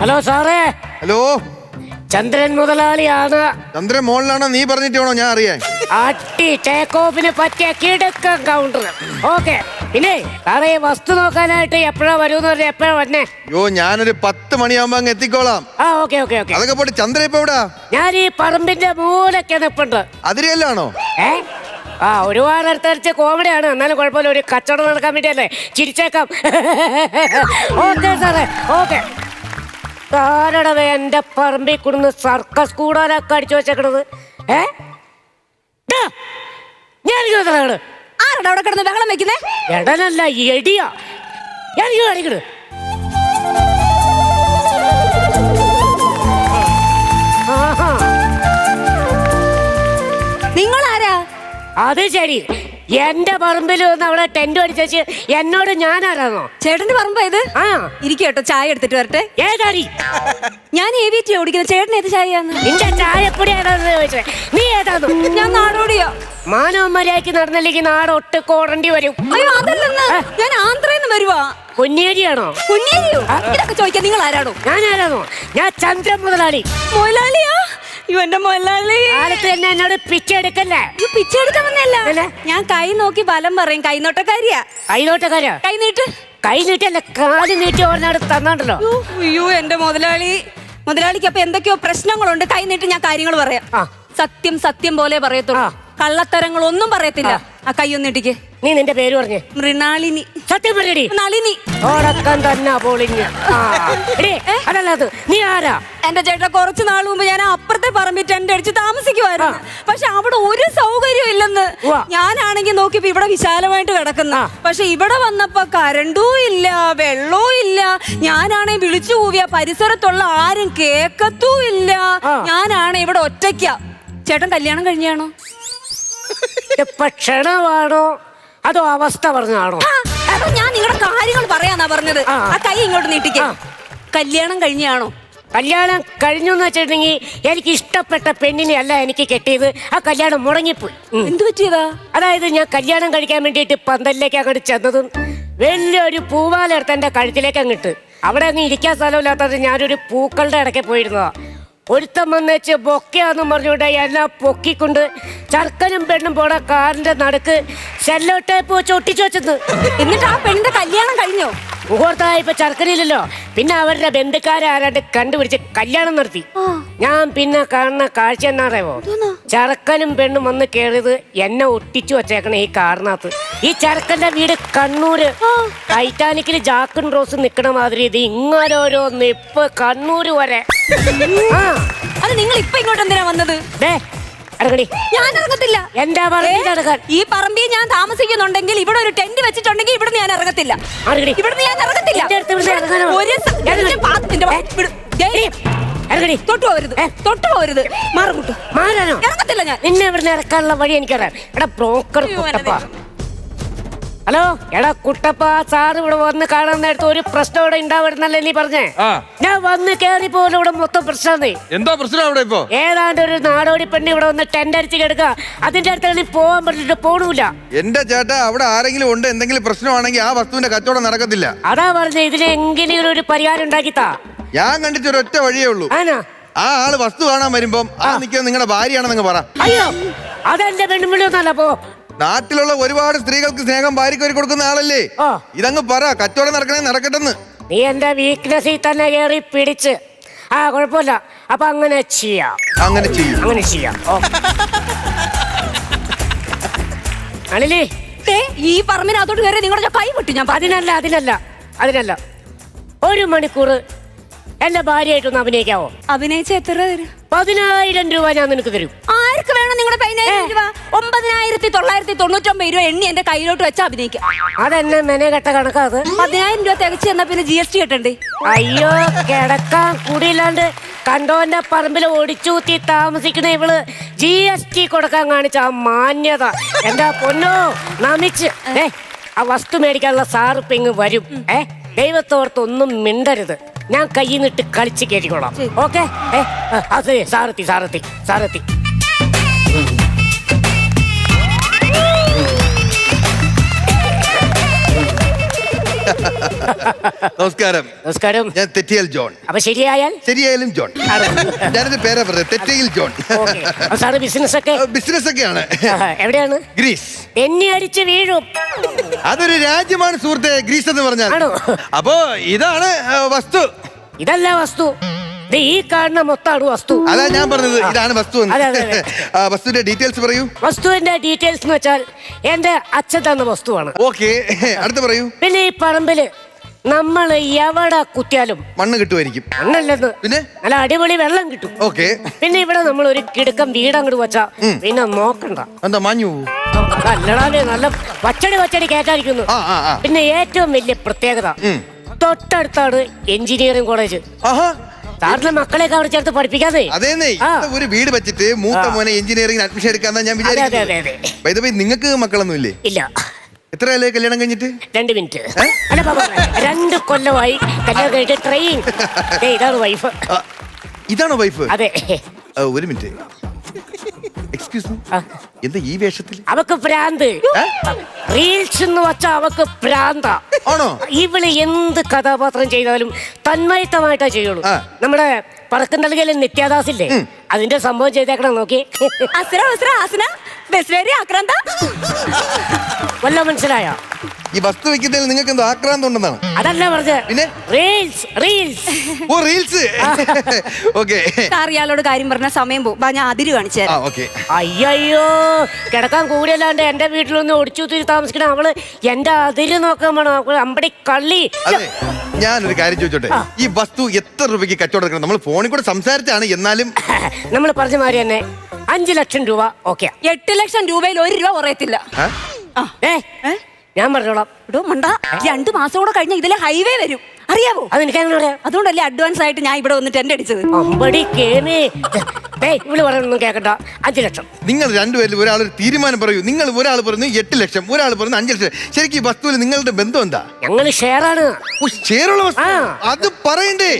Hello സാറേ. Hello. Chandran മുതലാളിയാണ് ചന്ദ്രൻ മോളിലാണോ? നീ പറഞ്ഞിട്ടാണോ ഞാൻ അറിയാൻ? അട്ടി ടേക്ക് ഓഫിന് പറ്റിയ കിടക്കം കൗണ്ടർ ഓക്കെ പിന്നെ സാറേ വസ്തു നോക്കാനായിട്ട് എപ്പോഴാ പറഞ്ഞാൽ എപ്പോഴാ വന്നേ യോ ഞാനൊരു പത്ത് മണിയാകുമ്പോ അങ്ങ് എത്തിക്കോളാം. ആ ഓക്കെ ഓക്കെ ഓക്കെ അതൊക്കെ പോട്ടെ. ചന്ദ്രൻ ഇപ്പൊ എവിടാ? ഞാൻ ഈ പറമ്പിന്റെ മൂലൊക്കെ നിപ്പുണ്ട്. അതിരിയല്ലാണോ ഏ? ആ ഒരുപാട് അടുത്തടിച്ച് കോമഡിയാണ് എന്നാലും കുഴപ്പമില്ല. ഒരു കച്ചവടം നടക്കാൻ വേണ്ടിയല്ലേ. ചിരിച്ചേക്കാം. ഓക്കെ സാറേ. ഓക്കെ ആരടവേ എന്റെ പറമ്പിൽ കൊടുന്ന് സർക്കസ് കൂടാനൊക്കെ അടിച്ചു വെച്ചേക്കണത്? ഏ? ഞാൻ ചോദിക്കണത് ആരുടെ അവിടെ കിടന്ന് ബഹളം വെക്കുന്നേ? എടനല്ല എടിയാ. ഞാൻ കാണിക്കണത് നിങ്ങൾ ആരാ അത് ശരി. എന്റെ പറമ്പിൽ വന്ന് അവിടെ ടെന്റ് അടിച്ചു എന്നോട് ഞാനാരാണോ ചേട്ടന്റെ പറമ്പ ഇത് ആ. ഇരിക്കട്ടോ ചായ എടുത്തിട്ട് വരട്ടെ. ഏതാടി? ഞാൻ എ വി ടി ഓടിക്കുന്നത് ചേട്ടൻ ഏത് ചായയാണ്? നിന്റെ ഏതാന്ന് ചോദിച്ചേ. നീ ഏതാണോ ഞാൻ നാടോടിയോ. മാനവന്മാരിയാക്കി നടന്നില്ലെങ്കിൽ നാട് ഒട്ട് കോടേണ്ടി വരും. അയ്യോ അതല്ലെന്ന്. ഞാൻ ആന്ധ്രന്ന് വരുവാ. പൊന്നേരിയാണോ കുഞ്ഞേരിയോ? ഇതൊക്കെ ചോദിക്കാൻ നിങ്ങൾ ആരാണോ ഞാൻ ആരാണോ ഞാൻ ചന്ദ്രൻ മുതലാളി. മൊലാളിയാ അയ്യോ എന്റെ മൊലാളി കാലത്ത് തന്നെ എന്നോട് പിച്ചെടുക്കല്ലേ അയ്യോ, പിച്ചെടുക്കാൻ വന്നല്ല ഞാൻ കൈ നോക്കി ബലം പറയും. കൈനോട്ടക്കാരിയാ. കൈനോട്ടക്കാരാ കൈ നീട്ട്. കൈ കാൽ നീട്ടി ഓർന്നാട് തന്നാണ്ടല്ലോ അയ്യോ, അയ്യോ എന്റെ മുതലാളി. മുതലാളിക്ക് അപ്പൊ എന്തൊക്കെയോ പ്രശ്നങ്ങളുണ്ട്. കൈ നീട്ടി ഞാൻ കാര്യങ്ങൾ പറയാം. ആ. സത്യം സത്യം പോലെ പറയത്തുള്ളൂ. ഒന്നും പറയത്തില്ല. ആ. കൈ ഒന്നിട്ടിക്ക് നീ നിന്റെ പേര് പറഞ്ഞേ. മൃണാളിനി. സത്യം പറഞ്ഞടി. നളിനി ഓടക്കം തന്നെ പൊളിഞ്ഞ്. നീ ആരാ? എന്റെ ചേട്ടാ കുറച്ച് നാൾ മുമ്പ് ഞാൻ അപ്പുറത്തെ പറമ്പിൽ ടെന്റ് അടിച്ച് താമസിക്കുമായിരുന്നു പക്ഷെ അവിടെ ഒരു സൗകര്യം ഇല്ലെന്ന്. ഞാനാണെങ്കിൽ നോക്കിയപ്പോ ഇവിടെ വിശാലമായിട്ട് കിടക്കുന്ന. പക്ഷെ ഇവിടെ വന്നപ്പോ കരണ്ടും ഇല്ല വെള്ളവും ഇല്ല. ഞാനാണെങ്കിൽ വിളിച്ചു കൂവിയ പരിസരത്തുള്ള ആരും കേക്കത്തും ഇല്ല. ഞാനാണ് ഇവിടെ ഒറ്റയ്ക്ക. ചേട്ടൻ കല്യാണം കഴിഞ്ഞാണോ? ഇപ്പൊ ക്ഷണമാണോ അതോ അവസ്ഥ പറഞ്ഞാണോ? അപ്പൊ ഞാൻ നിങ്ങളുടെ കാര്യങ്ങൾ പറയാന്നാ പറഞ്ഞത്. ആ. ആ കൈ ഇങ്ങോട്ട് നീട്ടിക്ക്. ആ. കല്യാണം കഴിഞ്ഞാണോ? കല്യാണം കഴിഞ്ഞു എന്ന് വെച്ചിട്ടുണ്ടെങ്കിൽ എനിക്ക് ഇഷ്ടപ്പെട്ട പെണ്ണിനെ അല്ല എനിക്ക് കെട്ടിയത്. ആ കല്യാണം മുടങ്ങിപ്പോയി. ഉം. എന്ത് പറ്റിയതാ? അതായത് ഞാൻ കല്യാണം കഴിക്കാൻ വേണ്ടിയിട്ട് പന്തലിലേക്ക് അങ്ങോട്ട് ചെന്നതും വലിയൊരു പൂവാലെടുത്ത് എന്റെ കഴുത്തിലേക്ക് അങ്ങിട്ട് അവിടെ അങ്ങ് ഇരിക്കാൻ സ്ഥലമില്ലാത്തത് ഞാനൊരു പൂക്കളുടെ ഇടയ്ക്ക് പോയിരുന്നതാ. ഒരുത്തം വന്നേച്ച് ബൊക്കയാന്ന് പറഞ്ഞുകൊണ്ട് എല്ലാം പൊക്കിക്കൊണ്ട് ചർക്കനും പെണ്ണും പോണ കാറിന്റെ നടക്ക് സെല്ലോ ടേപ്പ് വെച്ച് ഒട്ടിച്ചു വെച്ചത് എന്നിട്ട് ആ പെണ്ണിന്റെ കല്യാണം കഴിഞ്ഞോ? മുഹൂർത്തമായി ഇപ്പൊ ചർക്കനില്ലല്ലോ പിന്നെ അവരുടെ ബന്ധുക്കാരാരായിട്ട് കണ്ടുപിടിച്ച് കല്യാണം നടത്തി. ഞാൻ പിന്നെ കാണുന്ന കാഴ്ച എന്നാറിയോ ചർക്കനും പെണ്ണും വന്ന് കയറിയത് എന്നെ ഒട്ടിച്ചു വച്ചേക്കണ ഈ കാറിനകത്ത്. ഈ ചർക്കന്റെ വീട് കണ്ണൂര്. ടൈറ്റാനിക്കിൽ ജാക്കൻ റോസ് നിക്കണ മാതിരി ഇത് ഇങ്ങനോരോന്ന് നിപ്പ് കണ്ണൂര് വരെ. അത് നിങ്ങൾ ഇപ്പൊ ഇങ്ങോട്ട് എന്തിനാ വന്നത് ഇറങ്ങടി ഞാൻ ഇറങ്ങത്തില്ല. എന്താ ഇറങ്ങാൻ ഈ പറമ്പിൽ ഞാൻ താമസിക്കുന്നുണ്ടെങ്കിൽ ഇവിടെ ഒരു ടെന്റ് വെച്ചിട്ടുണ്ടെങ്കിൽ ഇവിടെ ഞാൻ ഇറങ്ങത്തില്ല. ഇവിടുന്ന് ഞാൻ ഇറങ്ങത്തില്ല. ഇറങ്ങടി. തൊട്ട് പോകരുത്? പോകരുത്. മാറാനോ? ഇറങ്ങത്തില്ല ഞാൻ. നിന്നെ ഇവിടുന്ന് ഇറക്കാനുള്ള വഴി എനിക്കറിയാം. എടാ ബ്രോക്കർ കുട്ടപ്പ ഹലോ എടാ കുട്ടപ്പ സാർ ഇവിടെ വന്ന് കാണാൻ നേരത്തെ ഒരു പ്രശ്നം ഇവിടെ ഉണ്ടാവരുന്നല്ലേ നീ പറഞ്ഞേ? ആ. ഞാൻ വന്ന് കേറി പോലും ഇവിടെ മൊത്തം പ്രശ്നമാണ് എന്താ പ്രശ്നം അവിടെ ഇപ്പൊ? ഏതാണ്ട് ഒരു നാടോടി പെണ്ണ് ഇവിടെ വന്ന് ടെന്റ് അടിച്ച് കിടക്കുക അതിന്റെ അടുത്ത് നീ പോവാൻ പറ്റിട്ട് പോണൂല. എന്റെ ചേട്ടാ അവിടെ ആരെങ്കിലും ഉണ്ട്? എന്തെങ്കിലും പ്രശ്നമാണെങ്കിൽ ആ വസ്തുവിന്റെ കച്ചവടം നടക്കത്തില്ല. അതാ പറഞ്ഞേ ഇതിന് എങ്ങനെയൊരു ഒരു പരിഹാരം ഉണ്ടാക്കിത്താ. ഞാൻ കണ്ടിട്ട് ഒരു ഒറ്റ വഴിയേ ഉള്ളൂ. ആനാ ആ ആൾ വസ്തു കാണാൻ വരുമ്പം ആ നിൽക്കുന്നത് നിങ്ങളുടെ ഭാര്യയാണെന്ന് പറ. അയ്യോ അതെന്റെ പെണ്ണുമ്പിളിയൊന്നല്ല പോ. നാട്ടിലുള്ള ഒരുപാട് സ്ത്രീകൾക്ക് സ്നേഹം ഭാര്യക്കൊരു ഒരു കൊടുക്കുന്ന ആളല്ലേ? ആ. ഇതങ്ങ് പറ കച്ചവടം നടക്കണേ നടക്കട്ടെന്ന്. നീ എന്റെ വീക്ക്നെസ്സിൽ തന്നെ കേറി പിടിച്ച്. ആ കുഴപ്പമില്ല. അപ്പൊ അങ്ങനെ ചെയ്യാം. അങ്ങനെ ചെയ്യും. അങ്ങനെ ചെയ്യാം. ഓ. അണിലേ ദേ, ഈ പറമ്പിനകത്തോട്ട് കയറി നിങ്ങളുടെ കൈ വിട്ടു ഞാൻ അതിനല്ല അതിനല്ല അതിനല്ല. ഒരു മണിക്കൂർ എന്റെ ഭാര്യയായിട്ടൊന്ന് അഭിനയിക്കാവോ? അഭിനയിച്ച എത്ര തരും? പതിനായിരം രൂപ ഞാൻ നിനക്ക് തരും. നിങ്ങളുടെ പതിനായിരം രൂപ ഒമ്പതിനായിരത്തി തൊള്ളായിരത്തി തൊണ്ണൂറ്റൊമ്പത് രൂപ എണ്ണി എന്റെ കയ്യിലോട്ട് വെച്ച് അഭിനയിക്കും. അതെന്നെ മെനെ കെട്ട കണക്കാ അത്? പതിനായിരം രൂപ തികച്ച് എന്നാ പിന്നെ ജി എസ് ടി കിട്ടണ്ടേ? അയ്യോ കിടക്കാൻ കൂടിയില്ലാണ്ട് കണ്ടോന്റെ പറമ്പിൽ ഒടിച്ചൂത്തി താമസിക്കുന്ന ഇവൾ ജി എസ് ടി കൊടുക്കാൻ കാണിച്ച ആ മാന്യത. എന്താ പൊന്നോ നമിച്ച്. ഏ. ആ വസ്തു മേടിക്കാനുള്ള സാറ് ഇപ്പൊ ഇങ്ങ് വരും. ഏ ദൈവത്തോർത്തൊന്നും മിണ്ടരുത്. ഞാൻ കയ്യിൽ നിന്നിട്ട് കളിച്ച് കയറ്റിക്കോളാം ഓക്കെ? ഏ അതെ സാറെത്തി സാറെത്തി സാറെത്തി. നമസ്കാരം. നമസ്കാരം. ഞാൻ തെറ്റിയൽ ജോൺ. അപ്പൊ ശരിയായാൽ? ശരിയായാലും ജോൺ. ഞാനെന്റെ പേരാ പറഞ്ഞത് തെറ്റയിൽ ജോൺ. സാറ് ബിസിനസ് ഒക്കെ ബിസിനസ് ഒക്കെയാണ് എവിടെയാണ്? ഗ്രീസ്. എന്നെ അടിച്ച് വീഴും. അതൊരു രാജ്യമാണ് സുഹൃത്തെ ഗ്രീസ് എന്ന് പറഞ്ഞാൽ? അപ്പോ ഇതാണ് വസ്തു. ഇതല്ല വസ്തു. ദേ ഈ കാണുന്ന മൊത്തമാണ് വസ്തു. അതാ ഞാൻ പറഞ്ഞത് ഇതാണ് വസ്തു എന്ന്. അതെ, അതെ, അതെ. ആ, വസ്തുവിന്റെ ഡീറ്റെയിൽസ് പറയൂ. വസ്തുവിന്റെ ഡീറ്റെയിൽസ് എന്ന് വെച്ചാൽ എന്റെ അച്ഛൻ തന്ന വസ്തുവാണ്. ഓക്കെ അടുത്ത് പറയൂ. പിന്നെ ഈ പറമ്പിൽ നമ്മൾ എവിടെ കുത്തിയാലും മണ്ണ് കിട്ടുമായിരിക്കും. മണ്ണല്ലെന്ന്. പിന്നെ? നല്ല അടിപൊളി വെള്ളം കിട്ടും. ഓക്കെ. പിന്നെ ഇവിടെ നമ്മൾ ഒരു കിടുക്കം വീടങ്ങോട്ട് വെച്ചാ പിന്നെ നോക്കണ്ട. എന്താ മാഞ്ഞു പോവൂ? അല്ലടാലേ നല്ല വച്ചടി വച്ചടി കേട്ടായിരിക്കുന്നു ആ ആ ആ. പിന്നെ ഏറ്റവും വലിയ പ്രത്യേകത ഉം. തൊട്ടടുത്താണ് എഞ്ചിനീയറിംഗ് കോളേജ്. ആഹാ. സാറിന്റെ മക്കളെയൊക്കെ അവിടെ ചേർത്ത് പഠിപ്പിക്കാതെ. അതേന്നേ. ഒരു വീട് വെച്ചിട്ട് മൂത്ത മോനെ എഞ്ചിനീയറിംഗ് അഡ്മിഷൻ എടുക്കാന്നാ ഞാൻ വിചാരിച്ചു വിചാരിക്കുന്നത്. നിങ്ങൾക്ക് മക്കളൊന്നും ഇല്ലേ? ഇല്ല. എത്ര അല്ലേ കല്യാണം കഴിഞ്ഞിട്ട്? രണ്ട് മിനിറ്റ്. അല്ല രണ്ട് കൊല്ലമായി കല്യാണം കഴിഞ്ഞിട്ട് ട്രെയിൻ ഇതാണ് വൈഫ് ഇതാണോ വൈഫ് അതെ. ഒരു മിനിറ്റ്. എക്സ്ക്യൂസ് എന്താ ഈ വേഷത്തിൽ അവക്ക് പ്രാന്ത്? റീൽസ് എന്ന് വെച്ചാ അവക്ക് പ്രാന്ത. ആണോ? ഇവൾ എന്ത് കഥാപാത്രം ചെയ്താലും തന്മയത്തമായിട്ടാ ചെയ്യുള്ളൂ. നമ്മുടെ പറക്കും നൽകിയാലും നിത്യാദാസില്ലേ അതിന്റെ സംഭവം ചെയ്തേക്കണം നോക്കി. അസുര അസുര ആസന ബെസ്ലേരി ആക്രാന്ത. വല്ല മനസ്സിലായോ ഈ വസ്തു വെക്കുന്നതിൽ നിങ്ങൾക്ക് എന്തോ ആക്രാന്തം ഉണ്ടെന്നാണ്. അതല്ല പറഞ്ഞത് പിന്നെ? Reels reels. ഓ റീൽസ്. ഓക്കെ. അറിയാലോട് കാര്യം പറഞ്ഞ സമയം പോകും. ബാ, ഞാൻ അതിര് കാണിച്ചു ആ തരാം ഓക്കെ. അയ്യോ കിടക്കാൻ കൂടിയല്ലാണ്ട് എന്റെ വീട്ടിലൊന്ന് ഒടിച്ചു തിരി താമസിക്കണ. അവൾ എന്റെ അതിര് നോക്കാൻ വേണം അവൾ അമ്പടി കള്ളി. അതെ ഞാനൊരു കാര്യം ചോദിച്ചോട്ടെ? ഈ വസ്തു എത്ര രൂപയ്ക്ക് കച്ചവടം എടുക്കണം? നമ്മൾ ഫോണിൽ കൂടെ സംസാരിച്ചാണ് എന്നാലും നമ്മൾ പറഞ്ഞ മാതിരി തന്നെ അഞ്ചു ലക്ഷം രൂപ ഓക്കെ എട്ട് ലക്ഷം രൂപയിൽ ഒരു രൂപ കുറയത്തില്ല. ആ? ഏ? ഞാൻ പറഞ്ഞോളാം. ഇടോ മണ്ട രണ്ടു മാസം കൂടെ കഴിഞ്ഞ ഇതിലെ ഹൈവേ വരും. അറിയാവോ? അത് എനിക്ക് അങ്ങനെ പറയാം അതുകൊണ്ടല്ലേ അഡ്വാൻസ് ആയിട്ട് ഞാൻ ഇവിടെ വന്ന് ടെന്റ് അടിച്ചത്. അമ്പടി ഇവൾ പറയണൊന്നും കേക്കണ്ട. അഞ്ചു ലക്ഷം. നിങ്ങൾ രണ്ടുപേരിൽ ഒരാൾ ഒരു തീരുമാനം പറയൂ. നിങ്ങൾ ഒരാൾ പറയുന്നു എട്ട് ലക്ഷം ഒരാൾ പറയുന്നു അഞ്ച് ലക്ഷം. ശരിക്കും ഈ വസ്തുവിൽ നിങ്ങളുടെ ബന്ധം എന്താ? ഞങ്ങൾ ഷെയറാണ് ഓ, ഷെയറുള്ള വസ്തു. അത് പറയണ്ടേ?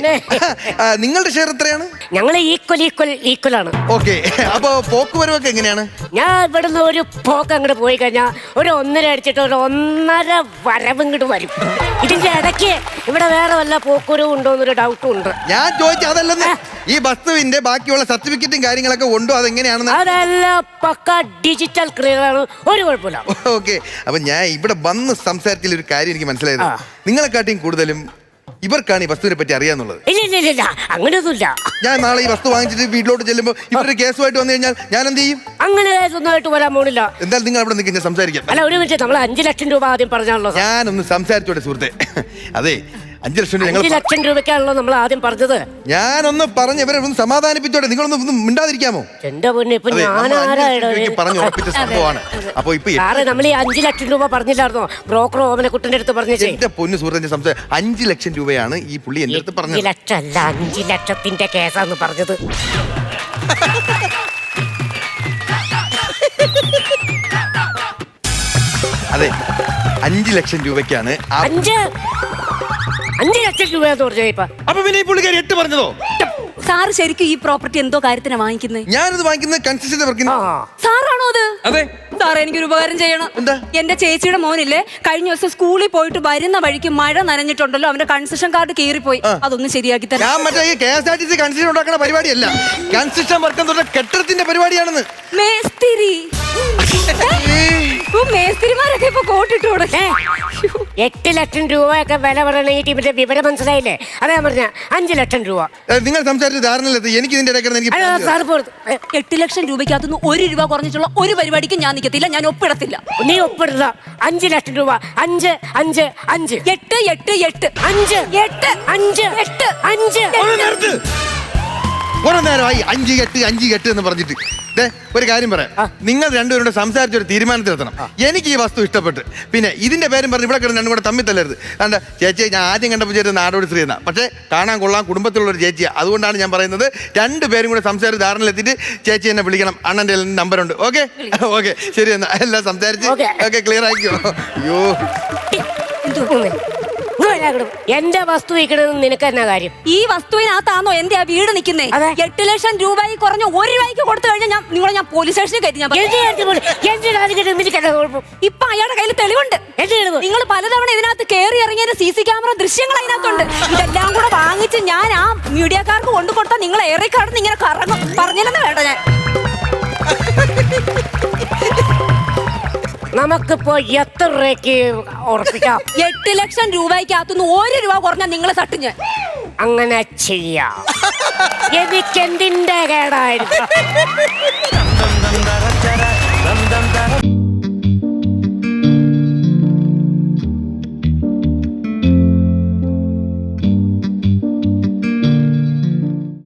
നിങ്ങളുടെ ഷെയർ എത്രയാണ്? ഞങ്ങൾ ഈക്വൽ ഈക്വൽ ഈക്വൽ ആണ്. ഓക്കെ അപ്പൊ പോക്കുവരവൊക്കെ എങ്ങനെയാണ്? ഞാൻ ഇവിടുന്ന് ഒരു പോക്ക് അങ്ങോട്ട് പോയി കഴിഞ്ഞാൽ ഒരു ഒന്നര അടിച്ചിട്ട് ഒരു ഒന്നര വരവ് ഇങ്ങോട്ട് വരും. ഇതിന്റെ ഇടയ്ക്ക് ഇവിടെ വേറെ വല്ല പോക്കുരവും ഉണ്ടോ എന്നൊരു ഡൗട്ടും ഉണ്ട്. ഞാൻ ചോദിച്ച അതല്ലെന്ന്. ഈ വസ്തുവിന്റെ ബാക്കിയുള്ള സർട്ടിഫിക്കറ്റും കാര്യങ്ങളൊക്കെ ഉണ്ടോ? അതെങ്ങനെയാണെന്ന്? അതെല്ലാം പക്ക ഡിജിറ്റൽ ക്ലിയർ ആണ്. ഒരു കുഴപ്പമില്ല. ഓക്കെ അപ്പൊ ഞാൻ ഇവിടെ വന്ന് സംസാരത്തിൽ ഒരു കാര്യം എനിക്ക് മനസ്സിലായത്. നിങ്ങളെക്കാട്ടിയും കൂടുതലും ഇവർക്കാണ് ഈ വസ്തുവിനെ പറ്റി അറിയാന്നുള്ളത്. ഇല്ല ഇല്ല ഇല്ല, ഇല്ല. അങ്ങനെയൊന്നുമില്ല. ഞാൻ നാളെ ഈ വസ്തു വാങ്ങിച്ചിട്ട് വീട്ടിലോട്ട് ചെല്ലുമ്പോൾ ഇവർ കേസുമായിട്ട് വന്നു കഴിഞ്ഞാൽ ഞാൻ എന്ത് ചെയ്യും? അങ്ങനെ ഒന്നായിട്ട് വരാൻ പോണില്ല. എന്തായാലും നിങ്ങൾ അവിടെ നിൽക്കുന്ന സംസാരിക്കാം. അല്ല ഒരു മിനിറ്റ്. നമ്മൾ അഞ്ചു ലക്ഷം രൂപ ആദ്യം പറഞ്ഞാണല്ലോ സാർ. ഞാനൊന്ന് സംസാരിച്ചോട്ടെ സുഹൃത്തെ. അതെ അഞ്ചു ലക്ഷം രൂപ അഞ്ചു ലക്ഷം രൂപയ്ക്കാണല്ലോ നമ്മൾ ആദ്യം പറഞ്ഞത്. ഞാനൊന്ന് പറഞ്ഞു ഇവരെ ഒന്ന് സമാധാനിപ്പിച്ചോട്ടെ. നിങ്ങളൊന്ന് ഒന്ന് മിണ്ടാതിരിക്കാമോ? എന്റെ പൊന്നെ ഇപ്പൊ അതെ, ഞാൻ നമ്മൾ അഞ്ച് ലക്ഷം രൂപയ്ക്ക് പറഞ്ഞു ഉറപ്പിച്ച സംഭവമാണ്. അപ്പൊ ഇപ്പൊ സാറ് നമ്മൾ ഈ അഞ്ചു ലക്ഷം രൂപ പറഞ്ഞില്ലായിരുന്നോ? ബ്രോക്കർ ഓമന കുട്ടന്റെ അടുത്ത് പറഞ്ഞേ. എന്റെ പൊന്നു സുഹൃത്തിന്റെ സംസാരം അഞ്ചു ലക്ഷം രൂപയാണ് ഈ പുള്ളി എന്റെ അടുത്ത് അഞ്ചു പറഞ്ഞത്. ലക്ഷം അല്ല അഞ്ചു ലക്ഷത്തിന്റെ കേസാന്ന് പറഞ്ഞത്. അതെ അഞ്ചു ലക്ഷം രൂപയ്ക്കാണ് ആ- അഞ്ച്? അഞ്ചു ലക്ഷം രൂപ എന്ന് പറഞ്ഞ ഇപ്പൊ. അപ്പൊ പിന്നെ ഈ പുള്ളിക്കാരി എട്ട് പറഞ്ഞതോ? സാറ് ശരിക്കും ഈ പ്രോപ്പർട്ടി എന്തോ കാര്യത്തിന് വാങ്ങിക്കുന്നത് ഞാനത് വാങ്ങിക്കുന്നത് കൺസിസ്റ്റന്റ് വർക്കിന്. ആ. സാറാണോ അത്? അതെ. സാറേ എനിക്കൊരു ഉപകാരം ചെയ്യണം. എന്താ? എന്റെ ചേച്ചിയുടെ മോനില്ലേ കഴിഞ്ഞ ദിവസം സ്കൂളിൽ പോയിട്ട് വരുന്ന വഴിക്ക് മഴ നനഞ്ഞിട്ടുണ്ടല്ലോ അവന്റെ കൺസെഷൻ കാർഡ് കീറിപ്പോയി. അതൊന്ന് ശരിയാക്കി തരാം. ഞാൻ മറ്റേ ഈ K S R T C consistent ഉണ്ടാക്കുന്ന പരിപാടിയല്ല. കൺസിസ്റ്റന്റ് വർക്ക് എന്ന് പറഞ്ഞ കെട്ടിടത്തിന്റെ പരിപാടിയാണെന്ന്. മേസ്തിരി. ഓ, മേസ്തിരിമാരൊക്കെ ഇപ്പൊ കോട്ടിട്ട് കൊടുക്കേ എട്ട് ലക്ഷം രൂപയൊക്കെ വില പറയണ ഈ ടീമിന്റെ വിവരം മനസ്സിലായില്ലേ അതാ ഞാൻ പറഞ്ഞ അഞ്ചു ലക്ഷം രൂപ ഏ, നിങ്ങൾ സംസാരിച്ച ധാരണയിലെത്തി എനിക്ക് ഇതിന്റെ ഇടയ്ക്ക് കിടന്ന് എനിക്ക് അല്ല ഭ്രാന്ത് സാർ പോടും എട്ട് ലക്ഷം രൂപയ്ക്കകത്തുനിന്ന് ഒരു രൂപ കുറഞ്ഞിട്ടുള്ള ഒരു പരിപാടിക്ക് ഞാൻ നിൽക്കത്തില്ല ഞാൻ ഒപ്പിടത്തില്ല നീ ഒപ്പിടുക അഞ്ച് ലക്ഷം രൂപ അഞ്ച് അഞ്ച് അഞ്ച് എട്ട് എട്ട് എട്ട് അഞ്ച് എട്ട് അഞ്ച് എട്ട് അഞ്ച് ഒന്ന് കുറെ നേരമായി അഞ്ച് കെട്ട് അഞ്ച് കെട്ട് എന്ന് പറഞ്ഞിട്ട്. ദേ, ഒരു കാര്യം പറയാം. നിങ്ങൾ രണ്ടുപേരുടെ സംസാരിച്ച ഒരു തീരുമാനത്തിലെത്തണം എനിക്ക് ഈ വസ്തു ഇഷ്ടപ്പെട്ട്. പിന്നെ ഇതിന്റെ പേരും പറഞ്ഞ് ഇവിടെ കിടന്ന് രണ്ടും കൂടെ തമ്മിൽ തല്ലരുത്. കണ്ട ചേച്ചി ഞാൻ ആദ്യം കണ്ടപ്പോൾ ചേച്ചി നാടോടി സ്ത്രീ എന്നാ. പക്ഷേ കാണാൻ കൊള്ളാം കുടുംബത്തിലുള്ള ഒരു ചേച്ചിയാണ് അതുകൊണ്ടാണ് ഞാൻ പറയുന്നത് രണ്ടുപേരും കൂടെ സംസാരിച്ച് ധാരണയിലെത്തിയിട്ട് ചേച്ചി എന്നെ വിളിക്കണം. അണ്ണന്റെ നമ്പറുണ്ട് ഓക്കെ ഓക്കെ ശരി എന്നാ. എല്ലാം സംസാരിച്ച്. ഓക്കെ ക്ലിയർ ആയിക്കോ. അയ്യോ. എന്റെ വസ്തു വയ്ക്കണമെന്ന് നിനക്ക് എന്നാ കാര്യം? ഈ വസ്തുവിനകത്താണോ എന്റെ ആ വീട് നിൽക്കുന്നേ? അതെ. എട്ട് ലക്ഷം രൂപയിൽ കുറഞ്ഞ ഒരു രൂപയ്ക്ക് കൊടുത്തു കഴിഞ്ഞാൽ ഞാൻ നിങ്ങളെ ഞാൻ പോലീസ് സ്റ്റേഷനിൽ കയറ്റി ഞാൻ പറയും. എന്ത് കാര്യത്തിൽ പോലും? എന്റെ കാര്യം നിനക്ക് എന്നാ കുഴപ്പം? ഇപ്പൊ അയാളുടെ കയ്യിൽ തെളിവുണ്ട്? നിങ്ങൾ പലതവണ ഇതിനകത്ത് കയറി ഇറങ്ങിയ സി സി ക്യാമറ ദൃശ്യങ്ങൾ അതിനകത്തുണ്ട്. ഇതെല്ലാം കൂടെ വാങ്ങിച്ച് ഞാൻ ആ മീഡിയക്കാർക്ക് കൊണ്ടു കൊടുത്താൽ നിങ്ങൾ ഏറെ കടന്ന് ഇങ്ങനെ കറങ്ങും. പറഞ്ഞില്ലെന്ന് വേണ്ട ഞാൻ. നമുക്കിപ്പോ എത്ര രൂപയ്ക്ക് ഉറപ്പിക്കാം എട്ട് ലക്ഷം രൂപയ്ക്കകത്തുനിന്ന് ഒരു രൂപ കുറഞ്ഞാൽ നിങ്ങൾ തട്ടും ഞാൻ അങ്ങനെ ചെയ്യാം എനിക്കെന്തിന്റെ കേടായിരുന്നു